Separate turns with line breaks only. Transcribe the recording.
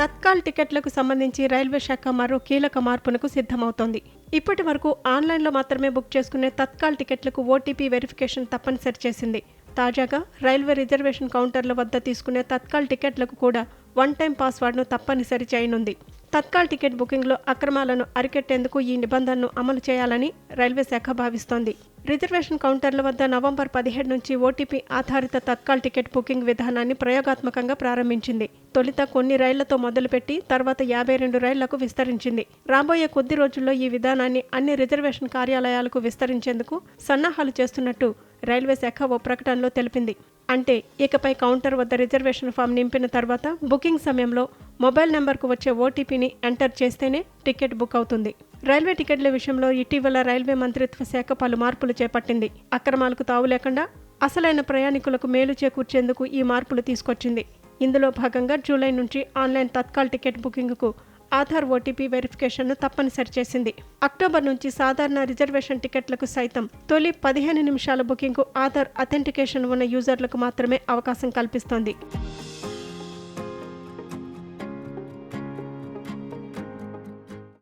తత్కాల్ టికెట్లకు సంబంధించి రైల్వే శాఖ మరో కీలక మార్పునకు సిద్ధమవుతోంది. ఇప్పటి వరకు ఆన్లైన్లో మాత్రమే బుక్ చేసుకునే తత్కాల్ టికెట్లకు ఓటీపీ వెరిఫికేషన్ తప్పనిసరి చేసింది. తాజాగా రైల్వే రిజర్వేషన్ కౌంటర్ల వద్ద తీసుకునే తత్కాల్ టికెట్లకు కూడా వన్ టైం పాస్వర్డ్ను తప్పనిసరి చేయనుంది. తత్కాల్ టికెట్ బుకింగ్లో అక్రమాలను అరికెట్టేందుకు ఈ నిబంధనను అమలు చేయాలని రైల్వే శాఖ భావిస్తోంది. రిజర్వేషన్ కౌంటర్ల వద్ద నవంబర్ పదిహేడు నుంచి ఓటీపీ ఆధారిత తత్కాల్ టికెట్ బుకింగ్ విధానాన్ని ప్రయోగాత్మకంగా ప్రారంభించింది. తొలుత కొన్ని రైళ్ళతో మొదలుపెట్టి తర్వాత యాభై రెండు రైళ్ళకు విస్తరించింది. రాబోయే కొద్ది రోజుల్లో ఈ విధానాన్ని అన్ని రిజర్వేషన్ కార్యాలయాలకు విస్తరించేందుకు సన్నాహాలు చేస్తున్నట్టు రైల్వే శాఖ ఓ ప్రకటనలో తెలిపింది. అంటే ఇకపై కౌంటర్ వద్ద రిజర్వేషన్ ఫామ్ నింపిన తర్వాత బుకింగ్ సమయంలో మొబైల్ నెంబర్కు వచ్చే ఓటీపీని ఎంటర్ చేస్తేనే టికెట్ బుక్ అవుతుంది. రైల్వే టికెట్ల విషయంలో ఇటీవల రైల్వే మంత్రిత్వ శాఖ పలు మార్పులు చేపట్టింది. అక్రమాలకు తావు లేకుండా అసలైన ప్రయాణికులకు మేలు చేకూర్చేందుకు ఈ మార్పులు తీసుకొచ్చింది. ఇందులో భాగంగా జూలై నుంచి ఆన్లైన్ తత్కాల్ టికెట్ బుకింగ్కు ఆధార్ ఓటీపీ వెరిఫికేషన్ను తప్పనిసరి చేసింది. అక్టోబర్ నుంచి సాధారణ రిజర్వేషన్ టికెట్లకు సైతం తొలి పదిహేను నిమిషాల బుకింగ్కు ఆధార్ అథెంటికేషన్ ఉన్న యూజర్లకు మాత్రమే అవకాశం కల్పిస్తోంది.